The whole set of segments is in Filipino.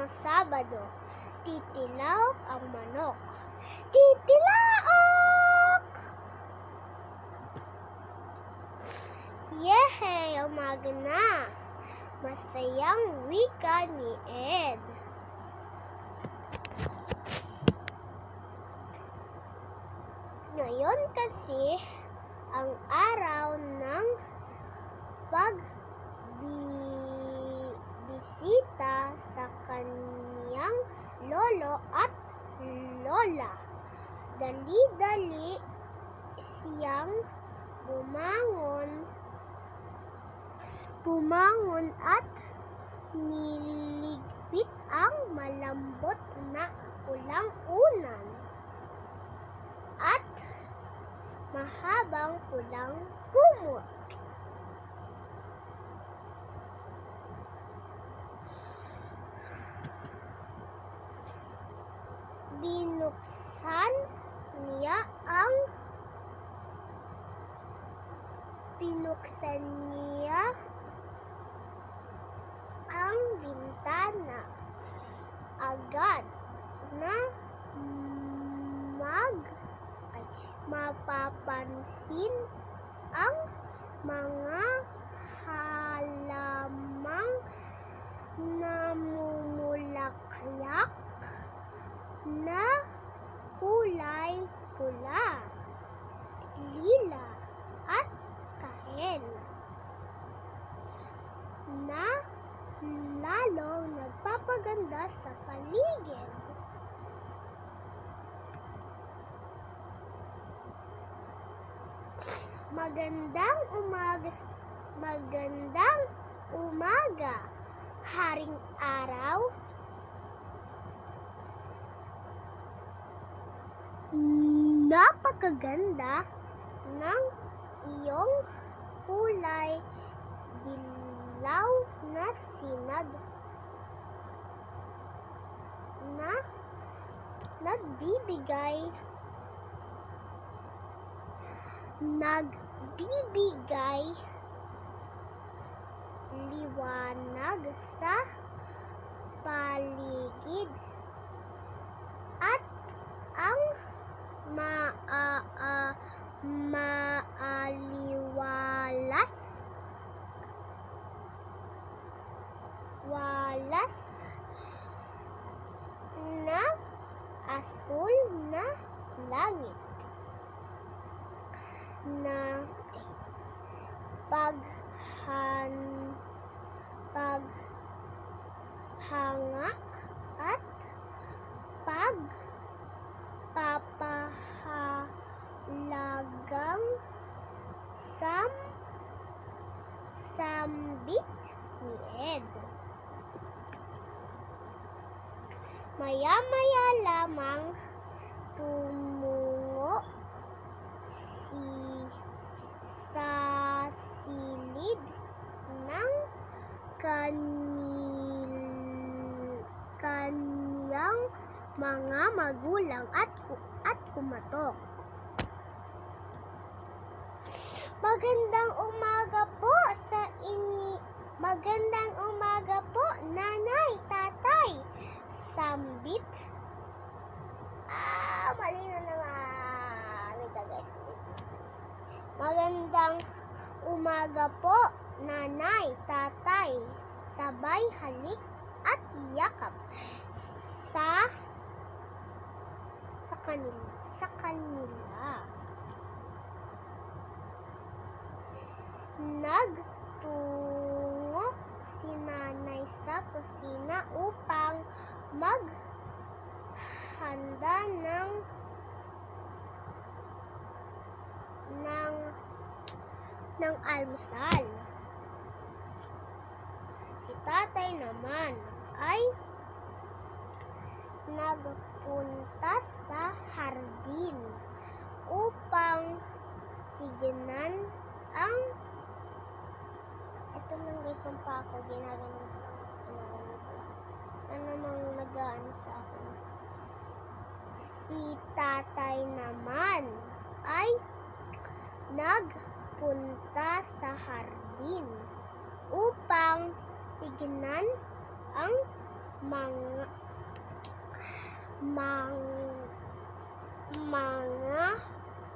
ng Sabado, titilaok ang manok. Titilaok! Yehey, umaga na. Masayang wika ni Ed. Ngayon kasi ang araw ng pagbisita sa kaniyang lolo at lola. Dali-dali siyang bumangon bumangon at niligpit ang malambot na pulang unan at mahabang pulang kumot. Binuksan niya ang binuksan niya ang bintana agad na mag ay, mapapansin ang mga halamang namumulaklak na kulay pula, lila at kahel na lalong nagpapaganda sa paligid. Magandang umaga, magandang umaga, haring araw. Napakaganda ng iyong kulay dilaw na sinag na nagbibigay. Nagbibigay liwanag sa paligid at ang maa a- asul na langit na paghan paghanga at pag papahalagang sam sambit ni Ed. Maya-maya lamang tumungo si sa silid ng kanil, kaniyang mga magulang at at kumatok. Magandang umaga po sa ini Magandang umaga po, nanay, tatay. Sambit. Ah, mali na naman. Wait lang, guys. Magandang umaga po, nanay, tatay. Sabay halik at yakap sa sa kanila. Sa kanila. Nagtungo si nanay sa kusina upang maghanda ng ng ng almusal. Si tatay naman ay nagpunta sa hardin upang tignan ang ito lang guys yung pako lang ano nang nagaan sa akin si tatay naman ay nagpunta sa hardin upang tignan ang mga mang mga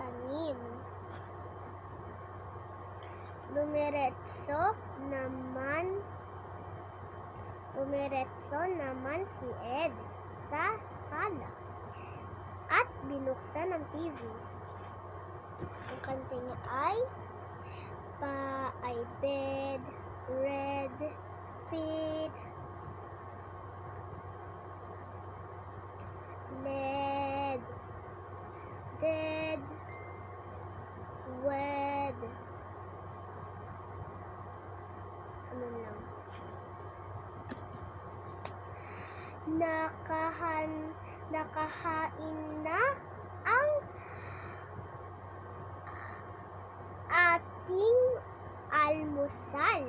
tanim. Dumiretso naman dumiretso naman si Ed sa sala at binuksan ang TV. Ay pa ay bed, red, feet, led, dead, wed. Ano lang. Nakahan, nakahain na ang ating almusal.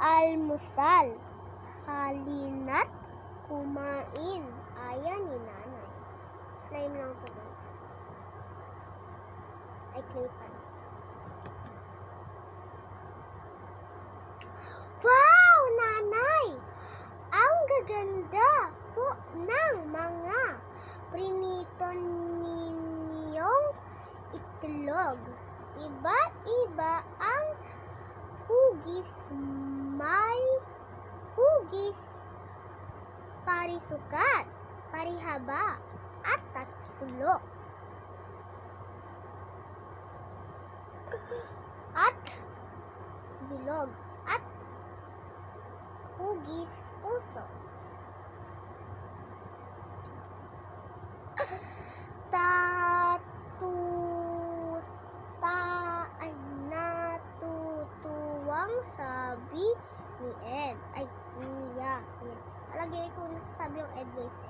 Almusal. Halina't kumain. Ayan ni nanay. Slime lang to guys. Ay, clay pan. Wow, nanay! Ang gaganda po ng mga prinito ninyong itlog. Iba-iba ang hugis may hugis parisukat, parihaba, at tatsulok. At bilog at hugis puso. Sabi ni Ed. Ay, niya. niya. Alagay ko na sabi yung Ed guys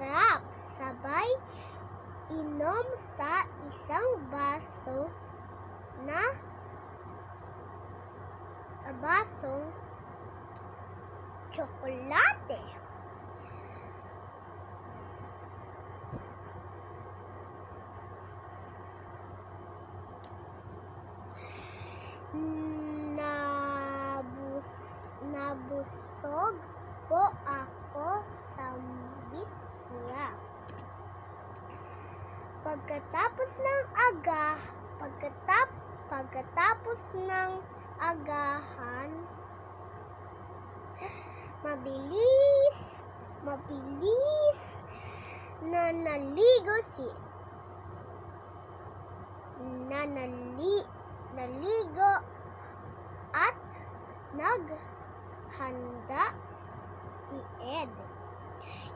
sarap! Sabay inom sa isang baso na basong tsokolate. Nabus, nabusog po ako sa bit niya. Pagkatapos ng aga, pagkatap, pagkatapos ng agahan, mabilis, mabilis na naligo si na nali, naligo at naghanda si Ed.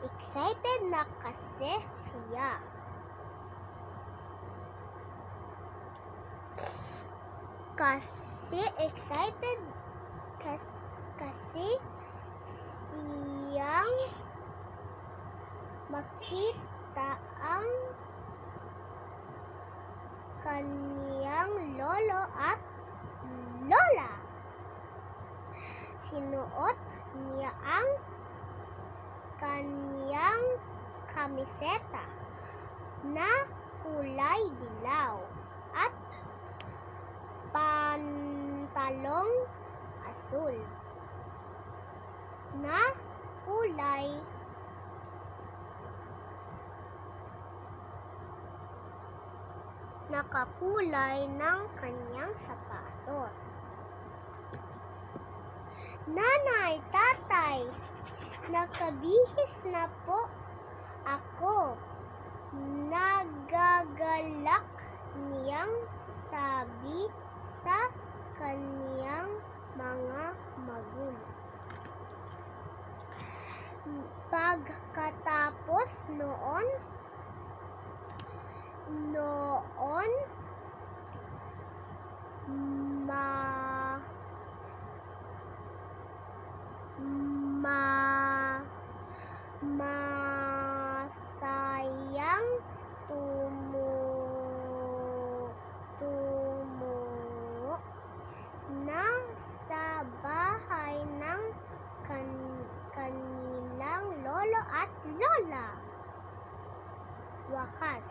Excited na kasi siya. Kasi excited kas, kasi siyang makita ang kaniyang lolo at lola. Sinuot niya ang kaniyang kamiseta na kulay dilaw at pantalong asul na kulay nakakulay ng kanyang sapatos. Nanay, tatay, nakabihis na po ako. Nagagalak niyang sabi sa kaniyang mga magulang. Pagkatapos noon, noon, ma, ma, 汉